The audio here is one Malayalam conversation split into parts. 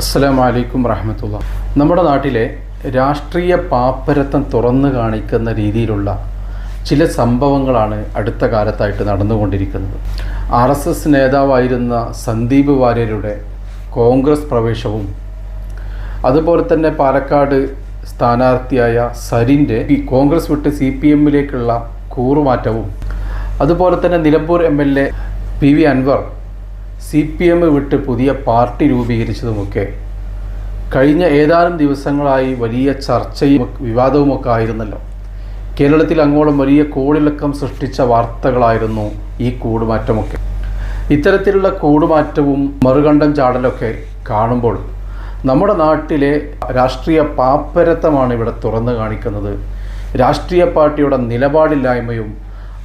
അസ്സലാമു വലൈക്കും വറഹമത്തുള്ള. നമ്മുടെ നാട്ടിലെ രാഷ്ട്രീയ പാപ്പരത്തം തുറന്നു കാണിക്കുന്ന രീതിയിലുള്ള ചില സംഭവങ്ങളാണ് അടുത്ത കാലത്തായിട്ട് നടന്നുകൊണ്ടിരിക്കുന്നത്. ആർ എസ് എസ് നേതാവായിരുന്ന സന്ദീപ് വാര്യരുടെ കോൺഗ്രസ് പ്രവേശവും അതുപോലെ തന്നെ പാലക്കാട് സ്ഥാനാർത്ഥിയായ സരിന്റെ ഈ കോൺഗ്രസ് വിട്ട് സി പി എമ്മിലേക്കുള്ള കൂറുമാറ്റവും അതുപോലെ തന്നെ Nilambur M L A P V Anvar C P M വിട്ട് പുതിയ പാർട്ടി രൂപീകരിച്ചതുമൊക്കെ. കഴിഞ്ഞ ഏതാനും ദിവസങ്ങളായി വലിയ ചർച്ചയും വിവാദവുമൊക്കെ ആയിരുന്നല്ലോ കേരളത്തിൽ അങ്ങോളം വലിയ കോളിളക്കം സൃഷ്ടിച്ച വാർത്തകളായിരുന്നു ഈ കൂടുമാറ്റമൊക്കെ. ഇത്തരത്തിലുള്ള കൂടുമാറ്റവും മറുകണ്ടം ചാടലൊക്കെ കാണുമ്പോൾ നമ്മുടെ നാട്ടിലെ രാഷ്ട്രീയ പാപ്പരത്തമാണ് ഇവിടെ തുറന്നു കാണിക്കുന്നത്. രാഷ്ട്രീയ പാർട്ടിയുടെ നിലപാടില്ലായ്മയും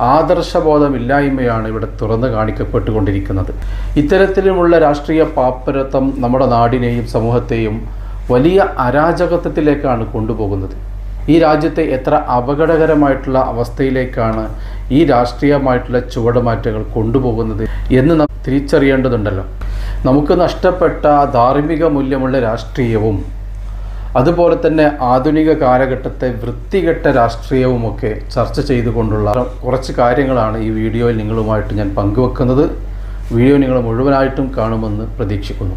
ആദർശബോധമില്ലായ്മയാണ് ഇവിടെ തുറന്നു കാണിക്കപ്പെട്ടുകൊണ്ടിരിക്കുന്നത്. ഇത്തരത്തിലുമുള്ള രാഷ്ട്രീയ പാപ്പരത്വം നമ്മുടെ നാടിനെയും സമൂഹത്തെയും വലിയ അരാജകത്വത്തിലേക്കാണ് കൊണ്ടുപോകുന്നത്. ഈ രാജ്യത്തെ എത്ര അപകടകരമായിട്ടുള്ള അവസ്ഥയിലേക്കാണ് ഈ രാഷ്ട്രീയമായിട്ടുള്ള ചുവടുമാറ്റങ്ങൾ കൊണ്ടുപോകുന്നത് എന്ന് നാം തിരിച്ചറിയേണ്ടതുണ്ടല്ലോ. നമുക്ക് നഷ്ടപ്പെട്ട ധാർമ്മിക മൂല്യമുള്ള രാഷ്ട്രീയവും അതുപോലെ തന്നെ ആധുനിക കാലഘട്ടത്തെ വൃത്തികെട്ട രാഷ്ട്രീയവുമൊക്കെ ചർച്ച ചെയ്തുകൊണ്ടുള്ള കുറച്ച് കാര്യങ്ങളാണ് ഈ വീഡിയോയിൽ നിങ്ങളുമായിട്ട് ഞാൻ പങ്കുവെക്കുന്നത്. വീഡിയോ നിങ്ങൾ മുഴുവനായിട്ടും കാണുമെന്ന് പ്രതീക്ഷിക്കുന്നു.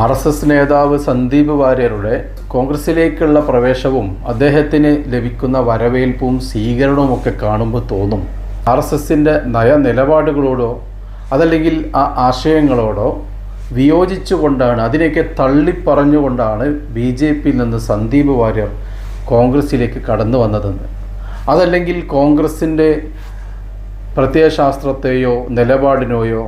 ആർ എസ് എസ് നേതാവ് സന്ദീപ് വാര്യരുടെ കോൺഗ്രസിലേക്കുള്ള പ്രവേശവും അദ്ദേഹത്തിന് ലഭിക്കുന്ന വരവേൽപ്പും സ്വീകരണവും ഒക്കെ കാണുമ്പോൾ തോന്നും. ആർ എസ് എസിന്റെ നയനിലപാടുകളോടോ അതല്ലെങ്കിൽ ആ ആശയങ്ങളോടോ വിയോജിച്ചുകൊണ്ടാണ് അതിനെയൊക്കെ തള്ളിപ്പറഞ്ഞുകൊണ്ടാണ് ബി ജെ പിയിൽ നിന്ന് സന്ദീപ് വാര്യർ കോൺഗ്രസ്സിലേക്ക് കടന്നു വന്നതെന്ന്. അതല്ലെങ്കിൽ കോൺഗ്രസിന്റെ പ്രത്യയശാസ്ത്രത്തെയോ നിലപാടിനെയോ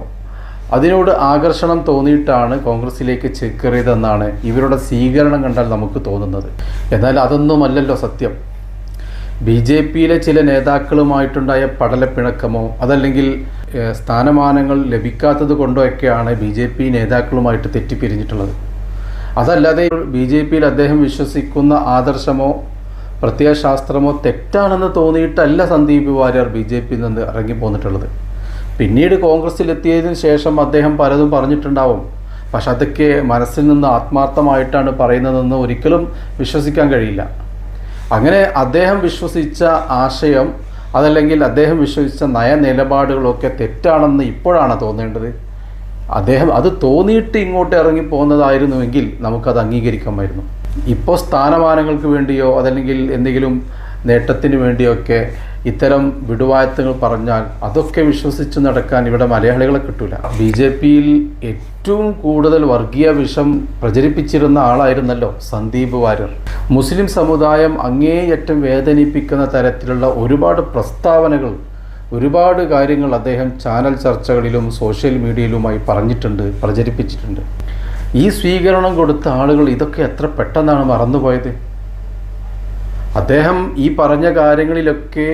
അതിനോട് ആകർഷണം തോന്നിയിട്ടാണ് കോൺഗ്രസ്സിലേക്ക് ചേക്കേറിയതെന്നാണ് ഇവരുടെ സ്വീകരണം കണ്ടാൽ നമുക്ക് തോന്നുന്നത്. എന്നാൽ അതൊന്നുമല്ലല്ലോ സത്യം. ബി ജെ പിയിലെ ചില നേതാക്കളുമായിട്ടുണ്ടായ പടലപ്പിണക്കമോ അതല്ലെങ്കിൽ സ്ഥാനമാനങ്ങൾ ലഭിക്കാത്തത് കൊണ്ടോ ഒക്കെയാണ് ബി ജെ പി നേതാക്കളുമായിട്ട് തെറ്റിപ്പിരിഞ്ഞിട്ടുള്ളത്. അതല്ലാതെ ബി ജെ പിയിൽ അദ്ദേഹം വിശ്വസിക്കുന്ന ആദർശമോ പ്രത്യയശാസ്ത്രമോ തെറ്റാണെന്ന് തോന്നിയിട്ടല്ല സന്ദീപ് വാര്യർ ബി ജെ പിയിൽ നിന്ന് ഇറങ്ങിപ്പോന്നിട്ടുള്ളത്. പിന്നീട് കോൺഗ്രസ്സിലെത്തിയതിനു ശേഷം അദ്ദേഹം പലതും പറഞ്ഞിട്ടുണ്ടാവും. പക്ഷെ അതൊക്കെ മനസ്സിൽ നിന്ന് ആത്മാർത്ഥമായിട്ടാണ് പറയുന്നതെന്ന് ഒരിക്കലും വിശ്വസിക്കാൻ കഴിയില്ല. അങ്ങനെ അദ്ദേഹം വിശ്വസിച്ച ആശയം അതല്ലെങ്കിൽ അദ്ദേഹം വിശ്വസിച്ച നയനിലപാടുകളൊക്കെ തെറ്റാണെന്ന് ഇപ്പോഴാണ് തോന്നേണ്ടത്? അദ്ദേഹം അത് തോന്നിയിട്ട് ഇങ്ങോട്ട് ഇറങ്ങി പോകുന്നതായിരുന്നുവെങ്കിൽ നമുക്കത് അംഗീകരിക്കാമായിരുന്നു. ഇപ്പോൾ സ്ഥാനമാനങ്ങൾക്ക് വേണ്ടിയോ അതല്ലെങ്കിൽ എന്തെങ്കിലും നേട്ടത്തിന് വേണ്ടിയൊക്കെ ഇത്തരം വിടുവായത്തങ്ങൾ പറഞ്ഞാൽ അതൊക്കെ വിശ്വസിച്ച് നടക്കാൻ ഇവിടെ മലയാളികളെ കിട്ടൂല. ബി ജെ പിയിൽ ഏറ്റവും കൂടുതൽ വർഗീയ വിഷം പ്രചരിപ്പിച്ചിരുന്ന ആളായിരുന്നല്ലോ സന്ദീപ് വാര്യർ. മുസ്ലിം സമുദായം അങ്ങേയറ്റം വേദനിപ്പിക്കുന്ന തരത്തിലുള്ള ഒരുപാട് പ്രസ്താവനകൾ ഒരുപാട് കാര്യങ്ങൾ അദ്ദേഹം ചാനൽ ചർച്ചകളിലും സോഷ്യൽ മീഡിയയിലുമായി പറഞ്ഞിട്ടുണ്ട് പ്രചരിപ്പിച്ചിട്ടുണ്ട്. ഈ സ്വീകരണം കൊടുത്ത ആളുകൾ ഇതൊക്കെ എത്ര പെട്ടെന്നാണ് മറന്നുപോയത്? അദ്ദേഹം ഈ പറഞ്ഞ കാര്യങ്ങളിലൊക്കെ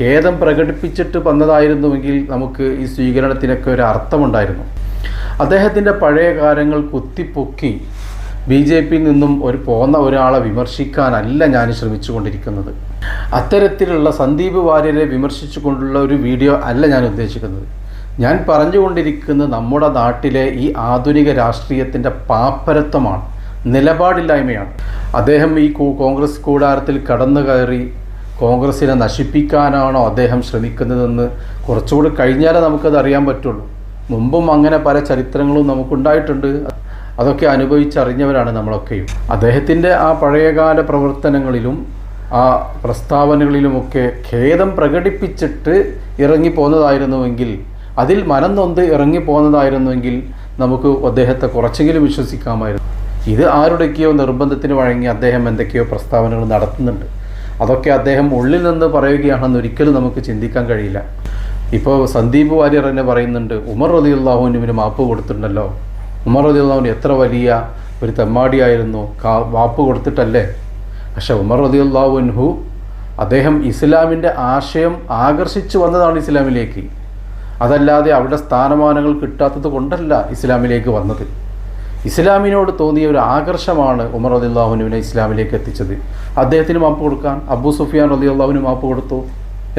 ഖേദം പ്രകടിപ്പിച്ചിട്ട് വന്നതായിരുന്നുവെങ്കിൽ നമുക്ക് ഈ സ്വീകരണത്തിനൊക്കെ ഒരു അർത്ഥമുണ്ടായിരുന്നു. അദ്ദേഹത്തിന്റെ പഴയ കാര്യങ്ങൾ കുത്തിപ്പൊക്കി ബി ജെ പിയിൽ നിന്നും ഒരു പോന്ന ഒരാളെ വിമർശിക്കാനല്ല ഞാൻ ശ്രമിച്ചുകൊണ്ടിരിക്കുന്നത്. അത്തരത്തിലുള്ള സന്ദീപ് വാര്യരെ വിമർശിച്ചുകൊണ്ടുള്ള ഒരു വീഡിയോ അല്ല ഞാൻ ഉദ്ദേശിക്കുന്നത്. ഞാൻ പറഞ്ഞുകൊണ്ടിരിക്കുന്നത് നമ്മുടെ നാട്ടിലെ ഈ ആധുനിക രാഷ്ട്രീയത്തിന്റെ പാപ്പരത്വമാണ് നിലപാടില്ലായ്മയാണ്. അദ്ദേഹം ഈ കോൺഗ്രസ് കൂടാരത്തിൽ കടന്നു കയറി കോൺഗ്രസിനെ നശിപ്പിക്കാനാണോ അദ്ദേഹം ശ്രമിക്കുന്നതെന്ന് കുറച്ചുകൂടി കഴിഞ്ഞാലേ നമുക്കത് അറിയാൻ പറ്റുള്ളൂ. മുമ്പും അങ്ങനെ പല ചരിത്രങ്ങളും നമുക്കുണ്ടായിട്ടുണ്ട്. അതൊക്കെ അനുഭവിച്ചറിഞ്ഞവരാണ് നമ്മളൊക്കെയും. അദ്ദേഹത്തിന്റെ ആ പഴയകാല പ്രവർത്തനങ്ങളിലും ആ പ്രസ്താവനകളിലുമൊക്കെ ഖേദം പ്രകടിപ്പിച്ചിട്ട് ഇറങ്ങിപ്പോന്നതായിരുന്നുവെങ്കിൽ അതിൽ മനം നൊന്ത് ഇറങ്ങിപ്പോന്നതായിരുന്നുവെങ്കിൽ നമുക്ക് അദ്ദേഹത്തെ കുറച്ചെങ്കിലും വിശ്വസിക്കാമായിരുന്നു. ഇത് ആരുടെയൊക്കെയോ നിർബന്ധത്തിന് വഴങ്ങി അദ്ദേഹം എന്തൊക്കെയോ പ്രസ്താവനകൾ നടത്തുന്നുണ്ട്. അതൊക്കെ അദ്ദേഹം ഉള്ളിൽ നിന്ന് പറയുകയാണെന്ന് ഒരിക്കലും നമുക്ക് ചിന്തിക്കാൻ കഴിയില്ല. ഇപ്പോൾ സന്ദീപ് വാര്യർ തന്നെ പറയുന്നുണ്ട് ഉമർ റലിയുള്ളാഹുവിന് മാപ്പ് കൊടുത്തിട്ടുണ്ടല്ലോ. ഉമർ റലിയുള്ളാഹുവിന് എത്ര വലിയ ഒരു തെമ്മാടിയായിരുന്നു കാ മാപ്പ് കൊടുത്തിട്ടല്ലേ? പക്ഷേ ഉമർ റലിയുള്ളാഹുൻഹു അദ്ദേഹം ഇസ്ലാമിന്റെ ആശയം ആകർഷിച്ചു വന്നതാണ് ഇസ്ലാമിലേക്ക്. അതല്ലാതെ അവിടെ സ്ഥാനമാനങ്ങൾ കിട്ടാത്തത് കൊണ്ടല്ല ഇസ്ലാമിലേക്ക് വന്നത്. ഇസ്ലാമിനോട് തോന്നിയ ഒരു ആകർഷമാണ് ഉമർ റദിള്ളാഹുനുവിനെ ഇസ്ലാമിലേക്ക് എത്തിച്ചത്. അദ്ദേഹത്തിന് മാപ്പ് കൊടുക്കാൻ അബൂ സുഫിയാൻ അലി അള്ളാഹുവിന് മാപ്പ് കൊടുത്തു.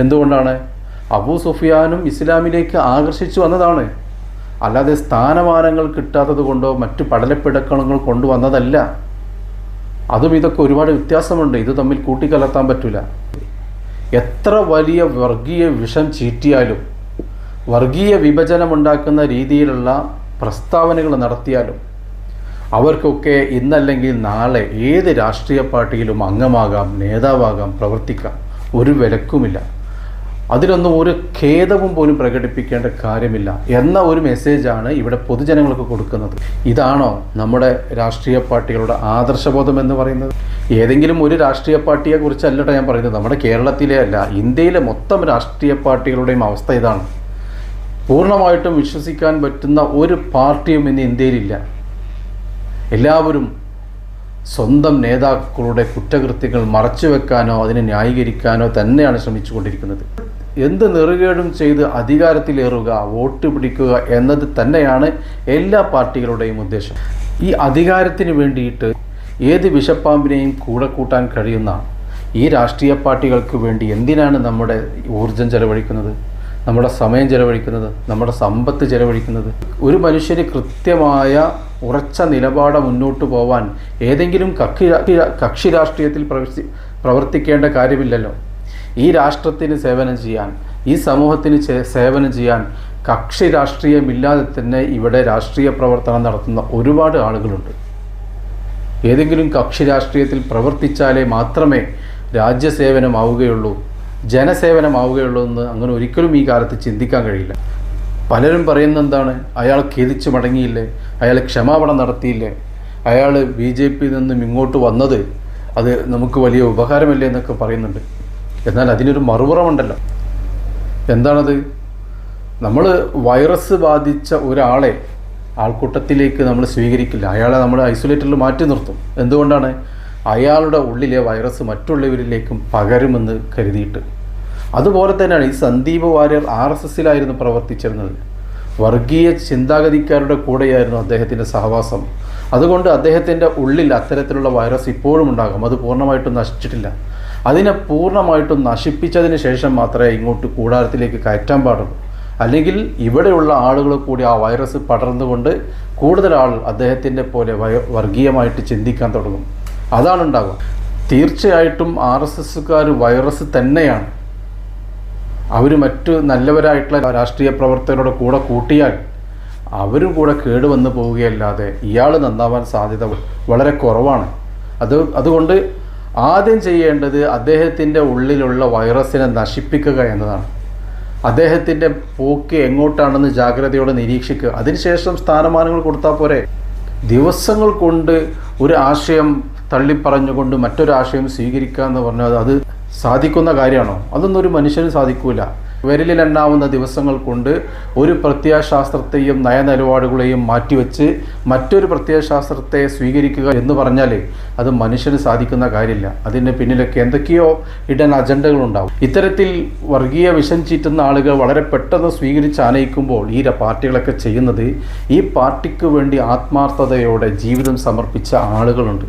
എന്തുകൊണ്ടാണ്? അബൂ സുഫിയാനും ഇസ്ലാമിലേക്ക് ആകർഷിച്ചു വന്നതാണ്. അല്ലാതെ സ്ഥാനമാനങ്ങൾ കിട്ടാത്തത് കൊണ്ടോ മറ്റ് പടലപ്പിടക്കണങ്ങൾ കൊണ്ടുവന്നതല്ല. അതും ഇതൊക്കെ ഒരുപാട് വ്യത്യാസമുണ്ട്. ഇത് തമ്മിൽ കൂട്ടിക്കലർത്താൻ പറ്റില്ല എത്ര വലിയ വർഗീയ വിഷം ചീറ്റിയാലും വർഗീയ വിഭജനമുണ്ടാക്കുന്ന രീതിയിലുള്ള പ്രസ്താവനകൾ നടത്തിയാലും അവർക്കൊക്കെ ഇന്നല്ലെങ്കിൽ നാളെ ഏത് രാഷ്ട്രീയ പാർട്ടിയിലും അംഗമാകാം നേതാവാകാം പ്രവർത്തിക്കാം. ഒരു വിലക്കുമില്ല. അതിലൊന്നും ഒരു ഖേദവും പോലും പ്രകടിപ്പിക്കേണ്ട കാര്യമില്ല എന്ന ഒരു മെസ്സേജാണ് ഇവിടെ പൊതുജനങ്ങൾക്ക് കൊടുക്കുന്നത്. ഇതാണോ നമ്മുടെ രാഷ്ട്രീയ പാർട്ടികളുടെ ആദർശബോധം എന്ന് പറയുന്നത്? ഏതെങ്കിലും ഒരു രാഷ്ട്രീയ പാർട്ടിയെ കുറിച്ചല്ലട്ടോ ഞാൻ പറയുന്നത്. നമ്മുടെ കേരളത്തിലെ അല്ല ഇന്ത്യയിലെ മൊത്തം രാഷ്ട്രീയ പാർട്ടികളുടെയും അവസ്ഥ ഇതാണ്. പൂർണമായിട്ടും വിശ്വസിക്കാൻ പറ്റുന്ന ഒരു പാർട്ടിയും ഇന്ന് ഇന്ത്യയിലില്ല. എല്ലാവരും സ്വന്തം നേതാക്കളുടെ കുറ്റകൃത്യങ്ങൾ മറച്ചുവെക്കാനോ അതിനെ ന്യായീകരിക്കാനോ തന്നെയാണ് ശ്രമിച്ചുകൊണ്ടിരിക്കുന്നത്. എന്ത് നെറുകേടും ചെയ്ത് അധികാരത്തിലേറുക വോട്ട് പിടിക്കുക എന്നത് തന്നെയാണ് എല്ലാ പാർട്ടികളുടെയും ഉദ്ദേശം. ഈ അധികാരത്തിന് വേണ്ടിയിട്ട് ഏത് വിഷപ്പാമ്പിനെയും കൂടെ കൂട്ടാൻ കഴിയുന്ന ഈ രാഷ്ട്രീയ പാർട്ടികൾക്ക് വേണ്ടി എന്തിനാണ് നമ്മുടെ ഊർജം ചെലവഴിക്കുന്നത്? നമ്മുടെ സമയം ചെലവഴിക്കുന്നത് നമ്മുടെ സമ്പത്ത് ചെലവഴിക്കുന്നത്. ഒരു മനുഷ്യന് കൃത്യമായ ഉറച്ച നിലപാട് മുന്നോട്ട് പോവാൻ ഏതെങ്കിലും കക്ഷി കക്ഷി രാഷ്ട്രീയത്തിൽ പ്രവർത്തി പ്രവർത്തിക്കേണ്ട കാര്യമില്ലല്ലോ. ഈ രാഷ്ട്രത്തിന് സേവനം ചെയ്യാൻ ഈ സമൂഹത്തിന് സേവനം ചെയ്യാൻ കക്ഷി രാഷ്ട്രീയമില്ലാതെ തന്നെ ഇവിടെ രാഷ്ട്രീയ പ്രവർത്തനം നടത്തുന്ന ഒരുപാട് ആളുകളുണ്ട്. ഏതെങ്കിലും കക്ഷി രാഷ്ട്രീയത്തിൽ പ്രവർത്തിച്ചാലേ മാത്രമേ രാജ്യസേവനമാവുകയുള്ളൂ. ജനസേവനമാവുകയുള്ളൂ എന്ന് അങ്ങനെ ഒരിക്കലും ഈ കാലത്ത് ചിന്തിക്കാൻ കഴിയില്ല. പലരും പറയുന്ന എന്താണ്? അയാൾ ഖേദിച്ച് മടങ്ങിയില്ലേ? അയാൾ ക്ഷമാപണം നടത്തിയില്ലേ? അയാൾ ബി ജെ പിയിൽ നിന്നും ഇങ്ങോട്ട് വന്നത് അത് നമുക്ക് വലിയ ഉപകാരമല്ലേ എന്നൊക്കെ പറയുന്നുണ്ട്. എന്നാൽ അതിനൊരു മറുപുറമുണ്ടല്ലോ. എന്താണത്? നമ്മൾ വൈറസ് ബാധിച്ച ഒരാളെ ആൾക്കൂട്ടത്തിലേക്ക് നമ്മൾ സ്വീകരിക്കില്ല. അയാളെ നമ്മൾ ഐസൊലേറ്ററിൽ മാറ്റി നിർത്തും. എന്തുകൊണ്ടാണ്? അയാളുടെ ഉള്ളിലെ വൈറസ് മറ്റുള്ളവരിലേക്കും പകരുമെന്ന് കരുതിയിട്ട്. അതുപോലെ തന്നെയാണ് ഈ സന്ദീപ് വാര്യർ ആർ എസ് എസിലായിരുന്നു പ്രവർത്തിച്ചിരുന്നത്. വർഗീയ ചിന്താഗതിക്കാരുടെ കൂടെയായിരുന്നു അദ്ദേഹത്തിന്റെ സഹവാസം. അതുകൊണ്ട് അദ്ദേഹത്തിന്റെ ഉള്ളിൽ അത്തരത്തിലുള്ള വൈറസ് ഇപ്പോഴും ഉണ്ടാകും. അത് പൂർണമായിട്ടും നശിച്ചിട്ടില്ല. അതിനെ പൂർണമായിട്ടും നശിപ്പിച്ചതിന് ശേഷം മാത്രമേ ഇങ്ങോട്ട് കൂടാരത്തിലേക്ക് കയറ്റാൻ പാടുള്ളൂ. അല്ലെങ്കിൽ ഇവിടെയുള്ള ആളുകൾ കൂടി ആ വൈറസ് പടർന്നുകൊണ്ട് കൂടുതൽ ആൾ അദ്ദേഹത്തിന്റെ പോലെ വർഗീയമായിട്ട് ചിന്തിക്കാൻ തുടങ്ങും. അതാണ് ഉണ്ടാകുക തീർച്ചയായിട്ടും ആർ എസ് എസ്സുകാർ വൈറസ് തന്നെയാണ്. അവർ മറ്റു നല്ലവരായിട്ടുള്ള രാഷ്ട്രീയ പ്രവർത്തകരുടെ കൂടെ കൂട്ടിയാൽ അവരും കൂടെ കേടുവന്ന് പോവുകയല്ലാതെ ഇയാൾ നന്നാവാൻ സാധ്യത വളരെ കുറവാണ്. അത് അതുകൊണ്ട് ആദ്യം ചെയ്യേണ്ടത് അദ്ദേഹത്തിന്റെ ഉള്ളിലുള്ള വൈറസിനെ നശിപ്പിക്കുക എന്നതാണ്. അദ്ദേഹത്തിന്റെ പോക്ക് എങ്ങോട്ടാണെന്ന് ജാഗ്രതയോടെ നിരീക്ഷിക്കുക. അതിനുശേഷം സ്ഥാനമാനങ്ങൾ കൊടുത്താൽ പോരെ. ദിവസങ്ങൾ കൊണ്ട് ഒരു ആശയം തള്ളിപ്പറഞ്ഞുകൊണ്ട് മറ്റൊരു ആശയം സ്വീകരിക്കുക എന്ന് പറഞ്ഞാൽ അത് സാധിക്കുന്ന കാര്യമാണോ? അതൊന്നും ഒരു മനുഷ്യന് സാധിക്കൂല. വിരലിലെണ്ണാവുന്ന ദിവസങ്ങൾ കൊണ്ട് ഒരു പ്രത്യയശാസ്ത്രത്തെയും നയനിലപാടുകളെയും മാറ്റിവെച്ച് മറ്റൊരു പ്രത്യയശാസ്ത്രത്തെ സ്വീകരിക്കുക എന്ന് പറഞ്ഞാൽ അത് മനുഷ്യന് സാധിക്കുന്ന കാര്യമില്ല. അതിന് പിന്നിലൊക്കെ എന്തൊക്കെയോ ഇടൻ അജണ്ടകളുണ്ടാവും. ഇത്തരത്തിൽ വർഗീയ വിഷം ചീറ്റുന്ന ആളുകൾ വളരെ പെട്ടെന്ന് സ്വീകരിച്ച് ആനയിക്കുമ്പോൾ ഈ പാർട്ടികളൊക്കെ ചെയ്യുന്നത് ഈ പാർട്ടിക്ക് വേണ്ടി ആത്മാർത്ഥതയോടെ ജീവിതം സമർപ്പിച്ച ആളുകളുണ്ട്.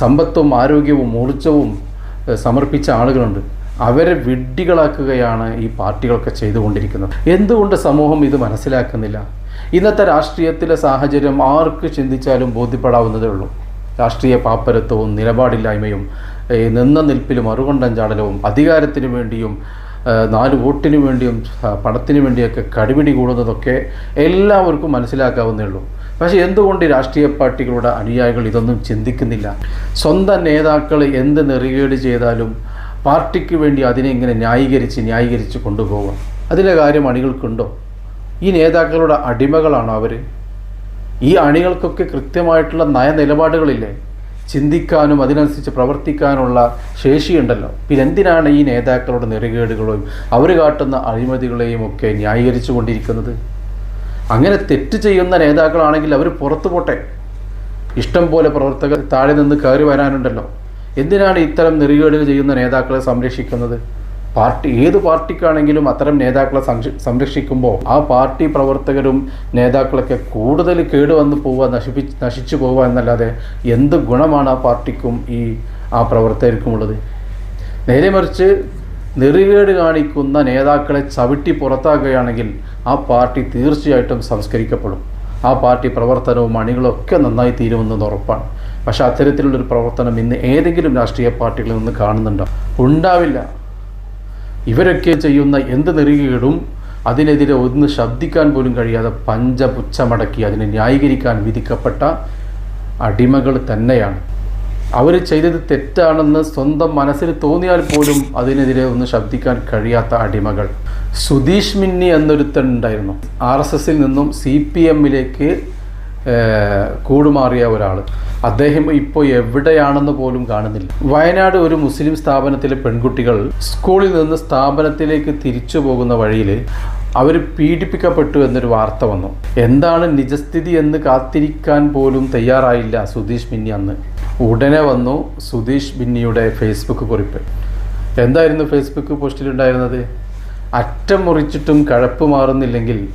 സമ്പത്തും ആരോഗ്യവും ഊർജവും ഏഹ്, സമർപ്പിച്ച ആളുകളുണ്ട്. അവരെ വിഡ്ഢികളാക്കുകയാണ് ഈ പാർട്ടികളൊക്കെ ചെയ്തുകൊണ്ടിരിക്കുന്നത്. എന്തുകൊണ്ട് സമൂഹം ഇത് മനസ്സിലാക്കുന്നില്ല? ഇന്നത്തെ രാഷ്ട്രീയത്തിലെ സാഹചര്യം ആർക്ക് ചിന്തിച്ചാലും ബോധ്യപ്പെടാവുന്നതേ ഉള്ളൂ. രാഷ്ട്രീയ പാപ്പരത്വവും നിലപാടില്ലായ്മയും നിന്ന നിൽപ്പിലും മറുകൊണ്ടം ചാടലവും അധികാരത്തിന് വേണ്ടിയും നാല് വോട്ടിന് വേണ്ടിയും പണത്തിന് വേണ്ടിയൊക്കെ കടിപിടി കൂടുന്നതൊക്കെ എല്ലാവർക്കും മനസ്സിലാക്കാവുന്നേ ഉള്ളൂ. പക്ഷേ എന്തുകൊണ്ട് രാഷ്ട്രീയ പാർട്ടികളുടെ അനുയായികൾ ഇതൊന്നും ചിന്തിക്കുന്നില്ല? സ്വന്തം നേതാക്കൾ എന്ത് നെറികേട് ചെയ്താലും പാർട്ടിക്ക് വേണ്ടി അതിനെ ഇങ്ങനെ ന്യായീകരിച്ച് ന്യായീകരിച്ച് കൊണ്ടുപോകുക അതിലെ കാര്യം അണികൾക്കുണ്ടോ? ഈ നേതാക്കളുടെ അടിമകളാണോ അവർ ഈ അണികൾക്കൊക്കെ കൃത്യമായിട്ടുള്ള നയനിലപാടുകളില്ലേ? ചിന്തിക്കാനും അതിനനുസരിച്ച് പ്രവർത്തിക്കാനുള്ള ശേഷിയുണ്ടല്ലോ. പിന്നെ എന്തിനാണ് ഈ നേതാക്കളുടെ നെറികേടുകളെയും അവർ കാട്ടുന്ന അഴിമതികളെയും ഒക്കെ ന്യായീകരിച്ചു കൊണ്ടിരിക്കുന്നത്? അങ്ങനെ തെറ്റ് ചെയ്യുന്ന നേതാക്കളാണെങ്കിൽ അവർ പുറത്തു പോട്ടെ. ഇഷ്ടം പോലെ പ്രവർത്തകർ താഴെ നിന്ന് കയറി വരാനുണ്ടല്ലോ. എന്തിനാണ് ഇത്തരം നെറികേടുകൾ ചെയ്യുന്ന നേതാക്കളെ സംരക്ഷിക്കുന്നത്? പാർട്ടി ഏത് പാർട്ടിക്കാണെങ്കിലും അത്തരം നേതാക്കളെ സംരക്ഷ- സംരക്ഷിക്കുമ്പോൾ ആ പാർട്ടി പ്രവർത്തകരും നേതാക്കളൊക്കെ കൂടുതൽ കേടുവന്ന് പോവുക നശിപ്പി നശിച്ചു പോവുക എന്നല്ലാതെ എന്ത് ഗുണമാണ് ആ പാർട്ടിക്കും ഈ ആ പ്രവർത്തകർക്കുമുള്ളത്? നേരെ മറിച്ച് നെറികേട് കാണിക്കുന്ന നേതാക്കളെ ചവിട്ടി പുറത്താക്കുകയാണെങ്കിൽ ആ പാർട്ടി തീർച്ചയായിട്ടും സംസ്കരിക്കപ്പെടും. ആ പാർട്ടി പ്രവർത്തനവും അണികളും ഒക്കെ നന്നായി തീരുമെന്നത് ഉറപ്പാണ്. പക്ഷെ അത്തരത്തിലുള്ളൊരു പ്രവർത്തനം ഇന്ന് ഏതെങ്കിലും രാഷ്ട്രീയ പാർട്ടികളിൽ നിന്ന് കാണുന്നുണ്ടോ? ഉണ്ടാവില്ല. ഇവരൊക്കെ ചെയ്യുന്ന എന്ത് നെറികേടും അതിനെതിരെ ഒന്ന് ശബ്ദിക്കാൻ പോലും കഴിയാതെ പഞ്ചപുച്ഛമടക്കി അതിനെ ന്യായീകരിക്കാൻ വിധിക്കപ്പെട്ട അടിമകൾ തന്നെയാണ്. അവർ ചെയ്തത് തെറ്റാണെന്ന് സ്വന്തം മനസ്സിൽ തോന്നിയാൽ പോലും അതിനെതിരെ ഒന്ന് ശബ്ദിക്കാൻ കഴിയാത്ത അടിമകൾ. സുധീഷ് മിന്നി എന്നൊരുത്തൻ ഉണ്ടായിരുന്നു ആർ എസ് എസിൽ നിന്നും സി പി എമ്മിലേക്ക് കൂടുമാറിയ ഒരാൾ അദ്ദേഹം ഇപ്പോൾ എവിടെയാണെന്ന് പോലും കാണുന്നില്ല. വയനാട് ഒരു മുസ്ലിം സ്ഥാപനത്തിലെ പെൺകുട്ടികൾ സ്കൂളിൽ നിന്ന് സ്ഥാപനത്തിലേക്ക് തിരിച്ചു പോകുന്ന വഴിയിൽ അവർ പീഡിപ്പിക്കപ്പെട്ടു എന്നൊരു വാർത്ത വന്നു. എന്താണ് നിജസ്ഥിതി എന്ന് കാത്തിരിക്കാൻ പോലും തയ്യാറായില്ല സുധീഷ് ബിന്നി അന്ന്. ഉടനെ വന്നു സുധീഷ് ബിന്നിയുടെ ഫേസ്ബുക്ക് കുറിപ്പ്. എന്തായിരുന്നു ഫേസ്ബുക്ക് പോസ്റ്റിലുണ്ടായിരുന്നത്? അറ്റം മുറിച്ചിട്ടും കഴപ്പ് മാറുന്നില്ലെങ്കിൽ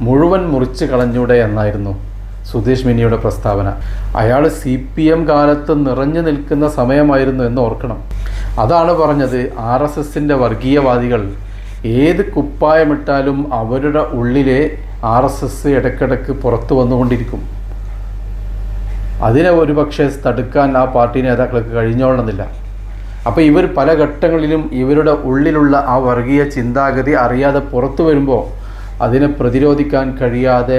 മുഴുവൻ മുറിച്ച് കളഞ്ഞൂടെ എന്നായിരുന്നു സുധീഷ് മിനിയുടെ പ്രസ്താവന. അയാൾ സി പി എം കാലത്ത് നിറഞ്ഞു നിൽക്കുന്ന സമയമായിരുന്നു എന്ന് ഓർക്കണം. അതാണ് പറഞ്ഞത് ആർ എസ് എസിന്റെ വർഗീയവാദികൾ. ഏത് കുപ്പായമിട്ടാലും അവരുടെ ഉള്ളിലെ ആർ എസ് എസ് ഇടയ്ക്കിടയ്ക്ക് പുറത്തു വന്നുകൊണ്ടിരിക്കും. അതിനെ ഒരുപക്ഷെ തടുക്കാൻ ആ പാർട്ടി നേതാക്കൾക്ക് കഴിഞ്ഞോളണമെന്നില്ല. അപ്പോൾ ഇവർ പല ഘട്ടങ്ങളിലും ഇവരുടെ ഉള്ളിലുള്ള ആ വർഗീയ ചിന്താഗതി അറിയാതെ പുറത്തു വരുമ്പോൾ അതിനെ പ്രതിരോധിക്കാൻ കഴിയാതെ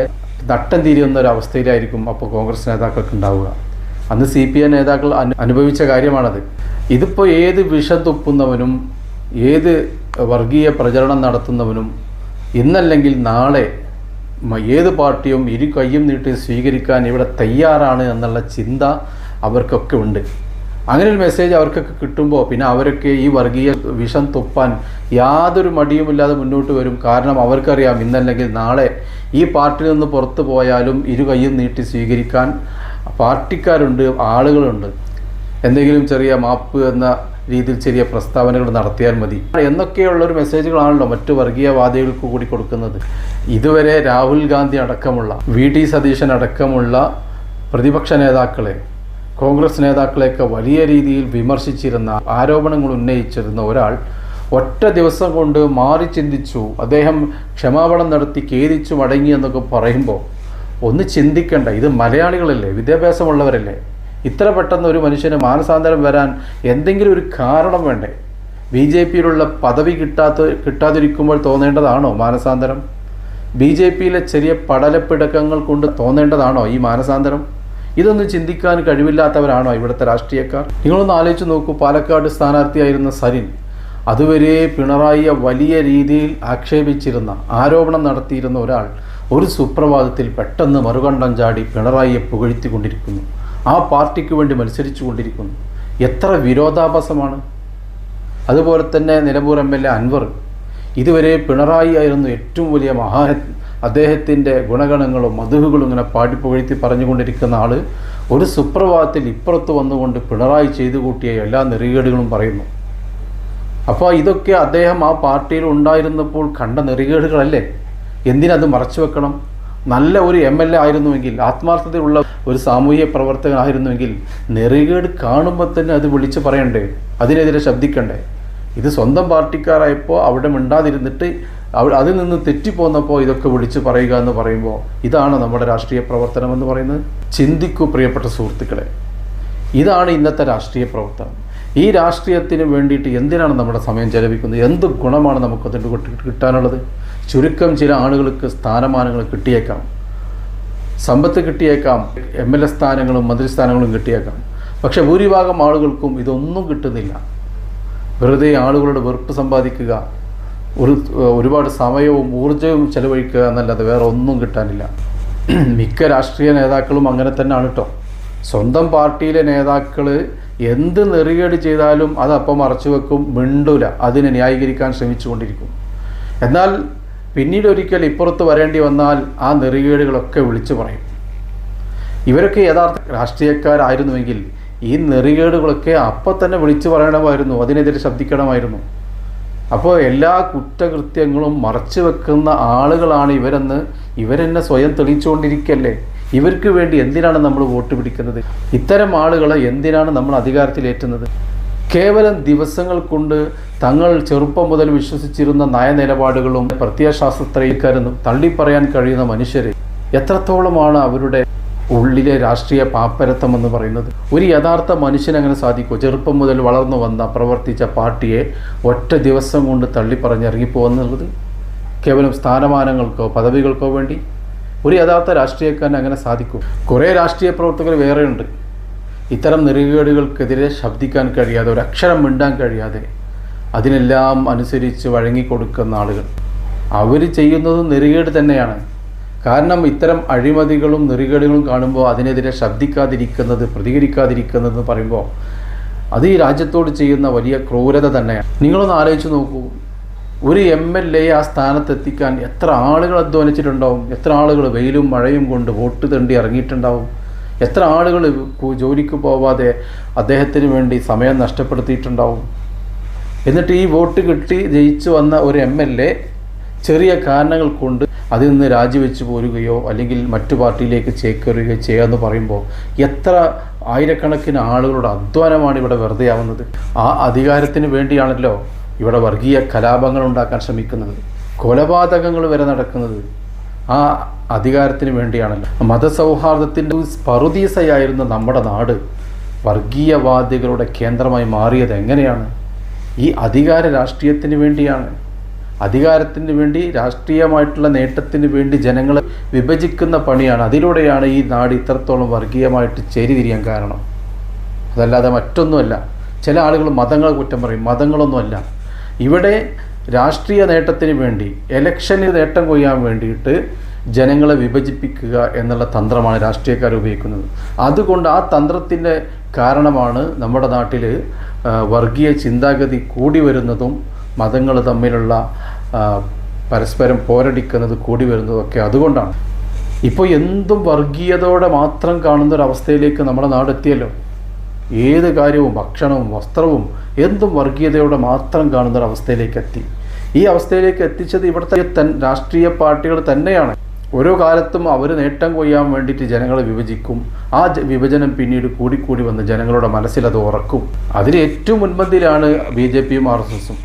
നട്ടം തിരിയുന്ന ഒരു അവസ്ഥയിലായിരിക്കും അപ്പോൾ കോൺഗ്രസ് നേതാക്കൾക്ക് ഉണ്ടാവുക. അന്ന് സി പി എം നേതാക്കൾ അനു അനുഭവിച്ച കാര്യമാണത്. ഇതിപ്പോൾ ഏത് വിഷം തുപ്പുന്നവനും ഏത് വർഗീയ പ്രചരണം നടത്തുന്നവനും ഇന്നല്ലെങ്കിൽ നാളെ ഏത് പാർട്ടിയും ഇരു കയ്യും നീട്ടി സ്വീകരിക്കാൻ ഇവിടെ തയ്യാറാണ് എന്നുള്ള ചിന്ത അവർക്കൊക്കെ ഉണ്ട്. അങ്ങനെ ഒരു മെസ്സേജ് അവർക്കൊക്കെ കിട്ടുമ്പോൾ പിന്നെ അവരൊക്കെ ഈ വർഗീയ വിഷം തുപ്പാൻ യാതൊരു മടിയുമില്ലാതെ മുന്നോട്ട് വരും. കാരണം അവർക്കറിയാം ഇന്നല്ലെങ്കിൽ നാളെ ഈ പാർട്ടിയിൽ നിന്ന് പുറത്തു പോയാലും ഇരു കൈയും നീട്ടി സ്വീകരിക്കാൻ പാർട്ടിക്കാരുണ്ട് ആളുകളുണ്ട്. എന്തെങ്കിലും ചെറിയ മാപ്പ് എന്ന രീതിയിൽ ചെറിയ പ്രസ്താവനകൾ നടത്തിയാൽ മതി. എന്നൊക്കെയുള്ളൊരു മെസ്സേജുകളാണല്ലോ മറ്റു വർഗീയവാദികൾക്ക് കൂടി കൊടുക്കുന്നത്. ഇതുവരെ രാഹുൽ ഗാന്ധി അടക്കമുള്ള വി ടി സതീശൻ അടക്കമുള്ള പ്രതിപക്ഷ നേതാക്കളെ കോൺഗ്രസ് നേതാക്കളെയൊക്കെ വലിയ രീതിയിൽ വിമർശിച്ചിരുന്ന ആരോപണങ്ങൾ ഉന്നയിച്ചിരുന്ന ഒരാൾ ഒറ്റ ദിവസം കൊണ്ട് മാറി ചിന്തിച്ചു. അദ്ദേഹം ക്ഷമാപണം നടത്തി ഖേദിച്ചു മടങ്ങി എന്നൊക്കെ പറയുമ്പോൾ ഒന്ന് ചിന്തിക്കണ്ട. ഇത് മലയാളികളല്ലേ? വിദ്യാഭ്യാസമുള്ളവരല്ലേ? ഇത്ര പെട്ടെന്ന് ഒരു മനുഷ്യന് മാനസാന്തരം വരാൻ എന്തെങ്കിലും ഒരു കാരണം വേണ്ടേ? ബി ജെ പിയിലുള്ള പദവി കിട്ടാത്ത കിട്ടാതിരിക്കുമ്പോൾ തോന്നേണ്ടതാണോ മാനസാന്തരം? ബി ജെ പിയിലെ ചെറിയ പടലപ്പിടക്കങ്ങൾ കൊണ്ട് തോന്നേണ്ടതാണോ ഈ മാനസാന്തരം? ഇതൊന്നും ചിന്തിക്കാൻ കഴിവില്ലാത്തവരാണോ ഇവിടുത്തെ രാഷ്ട്രീയക്കാർ? നിങ്ങളൊന്ന് ആലോചിച്ച് നോക്കൂ പാലക്കാട് സ്ഥാനാർത്ഥിയായിരുന്ന സരിൻ അതുവരെ പിണറായിയെ വലിയ രീതിയിൽ ആക്ഷേപിച്ചിരുന്ന ആരോപണം നടത്തിയിരുന്ന ഒരാൾ ഒരു സുപ്രഭാതത്തിൽ പെട്ടെന്ന് മറുകണ്ഠം ചാടി പിണറായിയെ പുകഴ്ത്തിക്കൊണ്ടിരിക്കുന്നു. ആ പാർട്ടിക്ക് വേണ്ടി മത്സരിച്ചു കൊണ്ടിരിക്കുന്നു എത്ര വിരോധാഭാസമാണ്. അതുപോലെ തന്നെ Nilambur M L A Anvar ഇതുവരെ പിണറായി ആയിരുന്നു ഏറ്റവും വലിയ മഹാ അദ്ദേഹത്തിന്റെ ഗുണഗണങ്ങളും മധുഹുകളും ഇങ്ങനെ പാടിപ്പുകഴ്ത്തി പറഞ്ഞുകൊണ്ടിരിക്കുന്ന ആൾ ഒരു സുപ്രഭാതത്തിൽ ഇപ്പുറത്ത് വന്നുകൊണ്ട് പിണറായി ചെയ്തു കൂട്ടിയ എല്ലാ നെറികേടുകളും പറയുന്നു. അപ്പോൾ ഇതൊക്കെ അദ്ദേഹം ആ പാർട്ടിയിൽ ഉണ്ടായിരുന്നപ്പോൾ കണ്ട നെറികേടുകളല്ലേ? എന്തിനത് മറച്ചു വെക്കണം? നല്ല ഒരു എം എൽ എ ആയിരുന്നുവെങ്കിൽ ആത്മാർത്ഥതയുള്ള ഒരു സാമൂഹ്യ പ്രവർത്തകനായിരുന്നുവെങ്കിൽ നെറികേട് കാണുമ്പോൾ തന്നെ അത് വിളിച്ചു പറയണ്ടേ? അതിനെതിരെ ശബ്ദിക്കണ്ടേ? ഇത് സ്വന്തം പാർട്ടിക്കാരായപ്പോൾ അവിടെ മിണ്ടാതിരുന്നിട്ട് അതിൽ നിന്ന് തെറ്റിപ്പോന്നപ്പോൾ ഇതൊക്കെ വിളിച്ചു പറയുക എന്ന് പറയുമ്പോൾ ഇതാണ് നമ്മുടെ രാഷ്ട്രീയ പ്രവർത്തനം എന്ന് പറയുന്നത്. ചിന്തിക്കൂ പ്രിയപ്പെട്ട സുഹൃത്തുക്കളെ. ഇതാണ് ഇന്നത്തെ രാഷ്ട്രീയ പ്രവർത്തനം. ഈ രാഷ്ട്രീയത്തിന് വേണ്ടിയിട്ട് എന്തിനാണ് നമ്മുടെ സമയം ചെലവിക്കുന്നത് എന്ത് ഗുണമാണ് നമുക്ക് അതിന്റെ കിട്ടാനുള്ളത്? ചുരുക്കം ചില ആളുകൾക്ക് സ്ഥാനമാനങ്ങൾ കിട്ടിയേക്കാം. സമ്പത്ത് കിട്ടിയേക്കാം. എം എൽ എ സ്ഥാനങ്ങളും മന്ത്രിസ്ഥാനങ്ങളും കിട്ടിയേക്കാം. പക്ഷേ ഭൂരിഭാഗം ആളുകൾക്കും ഇതൊന്നും കിട്ടുന്നില്ല. വെറുതെ ആളുകളുടെ വെറുപ്പ് സമ്പാദിക്കുക ഒരു ഒരുപാട് സമയവും ഊർജവും ചെലവഴിക്കുക എന്നല്ലാതെ വേറെ ഒന്നും കിട്ടാനില്ല. മിക്ക രാഷ്ട്രീയ നേതാക്കളും അങ്ങനെ തന്നെയാണ് കേട്ടോ സ്വന്തം പാർട്ടിയിലെ നേതാക്കൾ എന്ത് നെറികേട് ചെയ്താലും അത് അപ്പം മറച്ചു വെക്കും മിണ്ടൂല. അതിനെ ന്യായീകരിക്കാൻ ശ്രമിച്ചുകൊണ്ടിരിക്കും. എന്നാൽ പിന്നീട് ഒരിക്കൽ ഇപ്പുറത്ത് വരേണ്ടി വന്നാൽ ആ നെറികേടുകളൊക്കെ വിളിച്ചു പറയും. ഇവരൊക്കെ യഥാർത്ഥ രാഷ്ട്രീയക്കാരായിരുന്നുവെങ്കിൽ ഈ നെറികേടുകളൊക്കെ അപ്പം തന്നെ വിളിച്ചു പറയണമായിരുന്നു. അതിനെതിരെ ശബ്ദിക്കണമായിരുന്നു. അപ്പോൾ എല്ലാ കുറ്റകൃത്യങ്ങളും മറച്ചു വെക്കുന്ന ആളുകളാണ് ഇവരെന്ന് ഇവരെന്നെ സ്വയം തെളിയിച്ചുകൊണ്ടിരിക്കല്ലേ? ഇവർക്ക് വേണ്ടി എന്തിനാണ് നമ്മൾ വോട്ട് പിടിക്കുന്നത്? ഇത്തരം ആളുകളെ എന്തിനാണ് നമ്മൾ അധികാരത്തിലേറ്റുന്നത് കേവലം ദിവസങ്ങൾ കൊണ്ട് തങ്ങൾ ചെറുപ്പം മുതൽ വിശ്വസിച്ചിരുന്ന നയനിലപാടുകളും പ്രത്യയശാസ്ത്രക്കാരെന്നും തള്ളിപ്പറയാൻ കഴിയുന്ന മനുഷ്യരെ എത്രത്തോളമാണ് അവരുടെ ഉള്ളിലെ രാഷ്ട്രീയ പാപ്പരത്വം എന്ന് പറയുന്നത്. ഒരു യഥാർത്ഥ മനുഷ്യൻ അങ്ങനെ സാധിക്കുമോ ചെറുപ്പം മുതൽ വളർന്നു വന്ന പ്രവർത്തിച്ച പാർട്ടിയെ ഒറ്റ ദിവസം കൊണ്ട് തള്ളിപ്പറഞ്ഞ് ഇറങ്ങിപ്പോകുന്നുള്ളത് കേവലം സ്ഥാനമാനങ്ങൾക്കോ പദവികൾക്കോ വേണ്ടി. ഒരു യഥാർത്ഥ രാഷ്ട്രീയക്കാരൻ അങ്ങനെ സാധിക്കും? കുറേ രാഷ്ട്രീയ പ്രവർത്തകർ വേറെയുണ്ട്. ഇത്തരം നെറുകേടുകൾക്കെതിരെ ശബ്ദിക്കാൻ കഴിയാതെ ഒരു അക്ഷരം മിണ്ടാൻ കഴിയാതെ അതിനെല്ലാം അനുസരിച്ച് വഴങ്ങിക്കൊടുക്കുന്ന ആളുകൾ. അവർ ചെയ്യുന്നത് നെറുകേട് തന്നെയാണ്. കാരണം ഇത്തരം അഴിമതികളും നെറുകേടുകളും കാണുമ്പോൾ അതിനെതിരെ ശബ്ദിക്കാതിരിക്കുന്നത് പ്രതികരിക്കാതിരിക്കുന്നത് എന്ന് പറയുമ്പോൾ അത് ഈ രാജ്യത്തോട് ചെയ്യുന്ന വലിയ ക്രൂരത തന്നെയാണ്. നിങ്ങളൊന്ന് ആലോചിച്ച് നോക്കൂ. ഒരു എം എൽ എ ആ സ്ഥാനത്തെത്തിക്കാൻ എത്ര ആളുകൾ അധ്വാനിച്ചിട്ടുണ്ടാവും? എത്ര ആളുകൾ വെയിലും മഴയും കൊണ്ട് വോട്ട് തണ്ടി ഇറങ്ങിയിട്ടുണ്ടാവും? എത്ര ആളുകൾ ജോലിക്ക് പോവാതെ അദ്ദേഹത്തിന് വേണ്ടി സമയം നഷ്ടപ്പെടുത്തിയിട്ടുണ്ടാവും? എന്നിട്ട് ഈ വോട്ട് കിട്ടി ജയിച്ചു വന്ന ഒരു എം എൽ എ ചെറിയ കാരണങ്ങൾ കൊണ്ട് അതിൽ നിന്ന് രാജിവെച്ച് പോരുകയോ അല്ലെങ്കിൽ മറ്റു പാർട്ടിയിലേക്ക് ചേക്കേറുകയോ ചെയ്യാമെന്ന് പറയുമ്പോൾ എത്ര ആയിരക്കണക്കിന് ആളുകളുടെ അധ്വാനമാണ് ഇവിടെ വെറുതെ ആവുന്നത്. ആ അധികാരത്തിന് വേണ്ടിയാണല്ലോ ഇവിടെ വർഗീയ കലാപങ്ങൾ ഉണ്ടാക്കാൻ ശ്രമിക്കുന്നത്. കൊലപാതകങ്ങൾ വരെ നടക്കുന്നത്. ആ അധികാരത്തിന് വേണ്ടിയാണല്ലോ. മതസൗഹാർദ്ദത്തിന്റെ സ്പറുദീസയായിരുന്ന നമ്മുടെ നാട്. വർഗീയവാദികളുടെ കേന്ദ്രമായി മാറിയത് എങ്ങനെയാണ്? ഈ അധികാര രാഷ്ട്രീയത്തിന് വേണ്ടിയാണ്. അധികാരത്തിന് വേണ്ടി രാഷ്ട്രീയമായിട്ടുള്ള നേട്ടത്തിന് വേണ്ടി ജനങ്ങളെ വിഭജിക്കുന്ന പണിയാണ്. അതിലൂടെയാണ് ഈ നാട് ഇത്രത്തോളം വർഗീയമായിട്ട് ചേരിതിരിയാൻ കാരണം. അതല്ലാതെ മറ്റൊന്നുമല്ല. ചില ആളുകൾ മതങ്ങളെ കുറ്റം പറയും. മതങ്ങളൊന്നുമല്ല. ഇവിടെ രാഷ്ട്രീയ നേട്ടത്തിന് വേണ്ടി ഇലക്ഷന് നേട്ടം കൊയ്യാൻ വേണ്ടിയിട്ട് ജനങ്ങളെ വിഭജിപ്പിക്കുക എന്നുള്ള തന്ത്രമാണ് രാഷ്ട്രീയക്കാർ ഉപയോഗിക്കുന്നത്. അതുകൊണ്ട് ആ തന്ത്രത്തിന്റെ കാരണമാണ് നമ്മുടെ നാട്ടിൽ വർഗീയ ചിന്താഗതി കൂടി വരുന്നതും മതങ്ങൾ തമ്മിലുള്ള പരസ്പരം പോരടിക്കുന്നത് കൂടി വരുന്നതൊക്കെ അതുകൊണ്ടാണ്. ഇപ്പോൾ എന്തും വർഗീയതയോടെ മാത്രം കാണുന്ന ഒരു അവസ്ഥയിലേക്ക് നമ്മുടെ നാടെത്തിയല്ലോ. ഏത് കാര്യവും ഭക്ഷണവും വസ്ത്രവും എന്തും വർഗീയതയോടെ മാത്രം കാണുന്ന ഒരു അവസ്ഥയിലേക്ക് എത്തി ഈ അവസ്ഥയിലേക്ക് എത്തിച്ചത് ഇവിടുത്തെ തൻ രാഷ്ട്രീയ പാർട്ടികൾ തന്നെയാണ്. ഓരോ കാലത്തും അവർ നേട്ടം കൊയ്യാൻ വേണ്ടിയിട്ട് ജനങ്ങളെ വിഭജിക്കും. ആ വിഭജനം പിന്നീട് കൂടിക്കൂടി വന്ന് ജനങ്ങളുടെ മനസ്സിൽ അത് ഉറക്കും. അതിൽ ഏറ്റവും മുൻപന്തിയിലാണ് ബി ജെ പിയും ആർ എസ് എസും.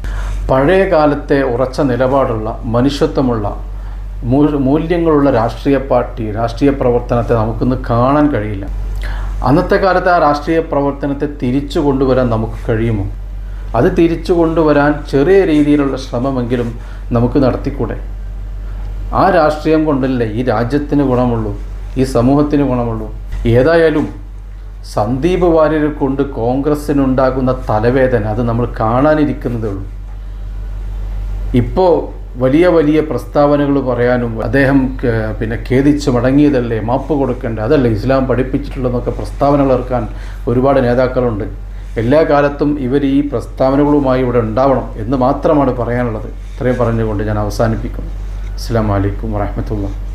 പഴയ കാലത്തെ ഉറച്ച നിലപാടുള്ള മനുഷ്യത്വമുള്ള മൂല്യങ്ങളുള്ള രാഷ്ട്രീയ പാർട്ടി രാഷ്ട്രീയ പ്രവർത്തനത്തെ നമുക്കിന്ന് കാണാൻ കഴിയില്ല. അന്നത്തെ കാലത്ത് ആ രാഷ്ട്രീയ പ്രവർത്തനത്തെ തിരിച്ചു കൊണ്ടുവരാൻ നമുക്ക് കഴിയുമോ? അത് തിരിച്ചു കൊണ്ടുവരാൻ ചെറിയ രീതിയിലുള്ള ശ്രമമെങ്കിലും നമുക്ക് നടത്തിക്കൂടെ? ആ രാഷ്ട്രീയം കൊണ്ടല്ലേ ഈ രാജ്യത്തിന് ഗുണമുള്ളൂ ഈ സമൂഹത്തിന് ഗുണമുള്ളൂ? ഏതായാലും സന്ദീപ് വാര്യരെ കൊണ്ട് കോൺഗ്രസ്സിനുണ്ടാകുന്ന തലവേദന അത് നമ്മൾ കാണാനിരിക്കുന്നതേ ഉള്ളൂ. ഇപ്പോൾ വലിയ വലിയ പ്രസ്താവനകൾ പറയാനും അദ്ദേഹം പിന്നെ ഖേദിച്ച് മടങ്ങിയതല്ലേ മാപ്പ് കൊടുക്കേണ്ട അതല്ലേ ഇസ്ലാം പഠിപ്പിച്ചിട്ടുള്ളതെന്നൊക്കെ പ്രസ്താവനകൾ ഇറക്കാൻ ഒരുപാട് നേതാക്കളുണ്ട്. എല്ലാ കാലത്തും ഇവർ ഈ പ്രസ്താവനകളുമായി ഇവിടെ ഉണ്ടാവണം എന്ന് മാത്രമാണ് പറയാനുള്ളത്. ഇത്രയും പറഞ്ഞുകൊണ്ട് ഞാൻ അവസാനിപ്പിക്കുന്നു. അസ്സാം വലൈക്കും വാഹമത്തുള്ള